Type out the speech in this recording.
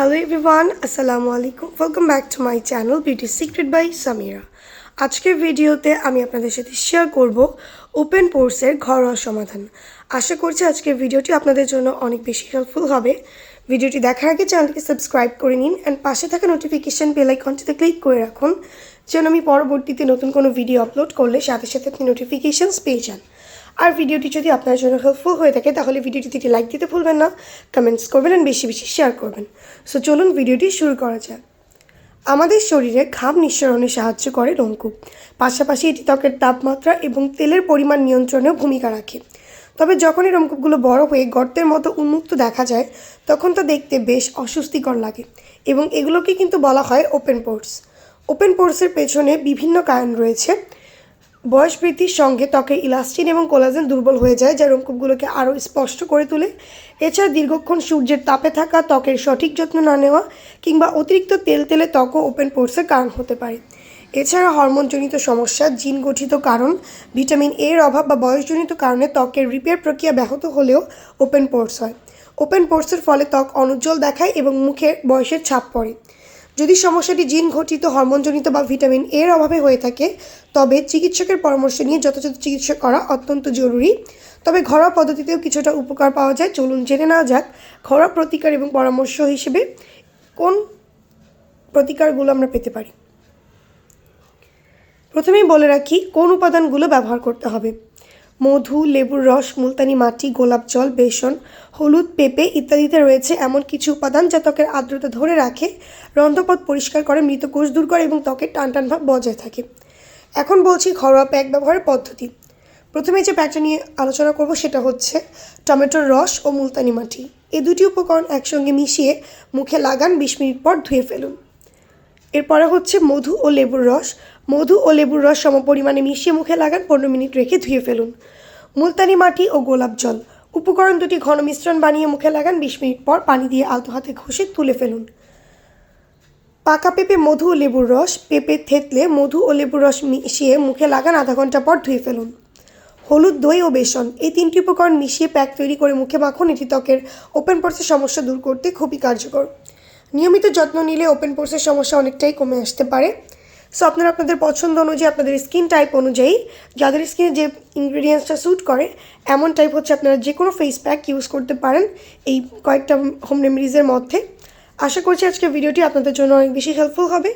Hello everyone আসসালামু আলাইকুম welcome back to my channel beauty secret by Samira আজকের ভিডিওতে আমি আপনাদের সাথে শেয়ার করব ওপেন পোর্সের ঘরোয়া সমাধান। আশা করছি আজকের ভিডিওটি আপনাদের জন্য অনেক বেশি হেল্পফুল হবে। ভিডিওটি দেখার আগে চ্যানেলটিকে সাবস্ক্রাইব করে নিন অ্যান্ড পাশে থাকা নোটিফিকেশান বেল আইকনটিতে ক্লিক করে রাখুন, যেন আমি পরবর্তীতে নতুন কোনো ভিডিও আপলোড করলে সাথে সাথে আপনি নোটিফিকেশানস পেয়ে যান। আর ভিডিওটি যদি আপনার জন্য হেল্পফুল হয়ে থাকে, তাহলে ভিডিওটিতে একটি লাইক দিতে ভুলবেন না কমেন্টস করবেন আর বেশি বেশি শেয়ার করবেন। সো চলুন ভিডিওটি শুরু করা যাক। আমাদের শরীরে ঘাম নিঃসরণে সাহায্য করে রঙ্কু পাশাপাশি এটি ত্বকের তাপমাত্রা এবং তেলের পরিমাণ নিয়ন্ত্রণেও ভূমিকা রাখে। তবে যখন এই রঙ্কুপগুলো বড় হয়ে গর্তের মতো উন্মুক্ত দেখা যায়, তখন তা দেখতে বেশ অস্বস্তিকর লাগে এবং এগুলোকে কিন্তু বলা হয় ওপেন পোর্স ওপেন পোর্সের পেছনে বিভিন্ন কারণ রয়েছে। বয়স বৃদ্ধির সঙ্গে ত্বকের ইলাস্টিন এবং কোলাজেন দুর্বল হয়ে যায়, যা রোমকূপগুলোকে আরও স্পষ্ট করে তোলে। এছাড়া দীর্ঘক্ষণ সূর্যের তাপে থাকা ত্বকের সঠিক যত্ন না নেওয়া কিংবা অতিরিক্ত তেল তেলে ত্বকও ওপেন পোর্সের কারণ হতে পারে। এছাড়া হরমোনজনিত সমস্যা জিন গঠিত কারণ, ভিটামিন এর অভাব বা বয়সজনিত কারণে ত্বকের রিপেয়ার প্রক্রিয়া ব্যাহত হলেও ওপেন পোর্স হয়। ওপেন পোর্সের ফলে ত্বক অনুজ্জ্বল দেখায় এবং মুখে বয়সের ছাপ পড়ে। যদি সমস্যাটি জিন ঘটিত হরমোনজনিত বা ভিটামিন এর অভাবে হয়ে থাকে, তবে চিকিৎসকের পরামর্শ নিয়ে যথাযথ চিকিৎসা করা অত্যন্ত জরুরি। তবে ঘরোয়া পদ্ধতিতেও কিছুটা উপকার পাওয়া যায়। চলুন জেনে নেওয়া যাক ঘরোয়া প্রতিকার এবং পরামর্শ হিসেবে কোন প্রতিকারগুলো আমরা পেতে পারি। প্রথমেই বলে রাখি, কোন উপাদানগুলো ব্যবহার করতে হবে? মধু, লেবুর রস, মুলতানি মাটি, গোলাপ জল, বেসন, হলুদ, পেঁপে ইত্যাদিতে রয়েছে এমন কিছু উপাদান যা ত্বকের আর্দ্রতা ধরে রাখে রন্ধ্রপথ পরিষ্কার করে, মৃত কোষ দূর করে এবং ত্বকের টান টান ভাব বজায় থাকে। এখন বলছি ঘরোয়া প্যাক ব্যবহারের পদ্ধতি। প্রথমে যে প্যাকটা নিয়ে আলোচনা করব সেটা হচ্ছে টমেটোর রস ও মুলতানি মাটি। এই দুটি উপকরণ একসঙ্গে মিশিয়ে মুখে লাগান বিশ মিনিট পর ধুয়ে ফেলুন। এরপরে হচ্ছে মধু ও লেবুর রস। মধু ও লেবুর রস সম পরিমাণে মিশিয়ে মুখে লাগান পনেরো মিনিট রেখে ধুয়ে ফেলুন। মুলতানি মাটি ও গোলাপ জল। উপকরণ দুটি ঘন মিশ্রণ বানিয়ে মুখে লাগান বিশ মিনিট পর পানি দিয়ে আলতো হাতে ঘষে তুলে ফেলুন। পাকা পেঁপে মধু ও লেবুর রস, পেঁপে থেতলে মধু ও লেবুর রস মিশিয়ে মুখে লাগান আধা ঘণ্টা পর ধুয়ে ফেলুন। হলুদ, দই ও বেসন এই তিনটি উপকরণ মিশিয়ে প্যাক তৈরি করে মুখে মাখুন। এটি ত্বকের ওপেন পোর্সের সমস্যা দূর করতে খুবই কার্যকর। নিয়মিত যত্ন নিলে ওপেন পোর্সের সমস্যা অনেকটাই কমে আসতে পারে। সো আপনারা আপনাদের পছন্দ অনুযায়ী, আপনাদের স্কিন টাইপ অনুযায়ী, যাদের স্কিনে যে ইনগ্রিডিয়েন্টসটা স্যুট করে, এমন টাইপ হচ্ছে আপনারা যে কোনো ফেস প্যাক ইউজ করতে পারেন এই কয়েকটা হোম রেমেডিজের মধ্যে। আশা করছি আজকের ভিডিওটি আপনাদের জন্য অনেক বেশি হেল্পফুল হবে।